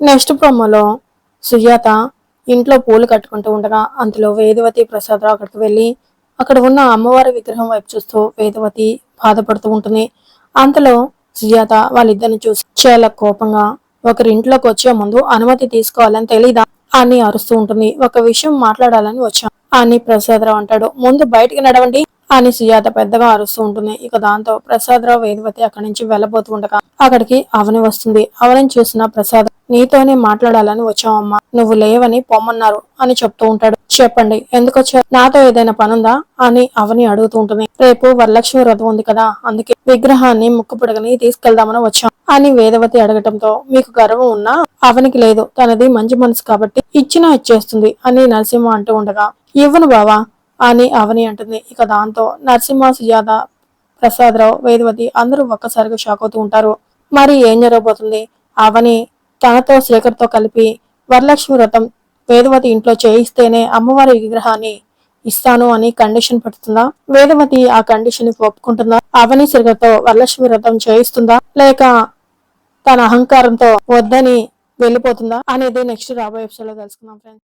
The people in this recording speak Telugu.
నెక్స్ట్ ప్రొమోలో సుజాత ఇంట్లో పూలు కట్టుకుంటూ ఉండగా అందులో వేదవతి ప్రసాదరావు అక్కడికి వెళ్ళి అక్కడ ఉన్న అమ్మవారి విగ్రహం వైపు చూస్తూ వేదవతి బాధపడుతూ ఉంటుంది. అంతలో సుజాత వాళ్ళిద్దరిని చూసి చాలా కోపంగా ఒకరి ఇంట్లోకి వచ్చే ముందు అనుమతి తీసుకోవాలని తెలీదా? అని అరుస్తూ ఉంటుంది. ఒక విషయం మాట్లాడాలని వచ్చాం. అని ప్రసాదరావు అంటాడు. ముందు బయటికి నడవండి అని సుజాత పెద్దగా అరుస్తూ ఉంటుంది. ఇక దాంతో ప్రసాదరావు వేదవతి అక్కడి నుంచి వెళ్ళబోతూ ఉండగా అక్కడికి అవని వస్తుంది. అవని చూసిన ప్రసాద్ నీతోనే మాట్లాడాలని వచ్చావమ్మా. నువ్వు లేవని పొమ్మన్నారు అని చెప్తూ ఉంటాడు. చెప్పండి ఎందుకు నాతో ఏదైనా పనుందా? అని అవని అడుగుతూ ఉంటుంది. రేపు వరలక్ష్మి వ్రతం ఉంది కదా అందుకే విగ్రహాన్ని ముక్కు పుడగని తీసుకెళ్దామని వచ్చాం. అని వేదవతి అడగటంతో మీకు గర్వం ఉన్నా? అవనికి లేదు. తనది మంచి మనసు కాబట్టి ఇచ్చినా ఇచ్చేస్తుంది అని నరసింహ అంటూ ఉండగా ఇవ్వను బావా అని అవని అంటుంది. ఇక దాంతో నరసింహ సుజాత ప్రసాదరావు వేదవతి అందరూ ఒక్కసారిగా షాక్ అవుతూ ఉంటారు. మరి ఏం జరగబోతుంది? అవని తనతో శేఖర్తో కలిపి వరలక్ష్మి వ్రతం వేదవతి ఇంట్లో చేయిస్తేనే అమ్మవారి విగ్రహాన్ని ఇస్తాను అని కండిషన్ పెడుతుందా? వేదవతి ఆ కండిషన్ ఒప్పుకుంటుందా? అవని శేఖర్తో వరలక్ష్మి వ్రతం చేయిస్తుందా? లేక తన అహంకారంతో వద్దని వెళ్ళిపోతుందా? అనేది నెక్స్ట్ రాబోయే ఎపిసోడ్లో తెలుసుకుందాం ఫ్రెండ్స్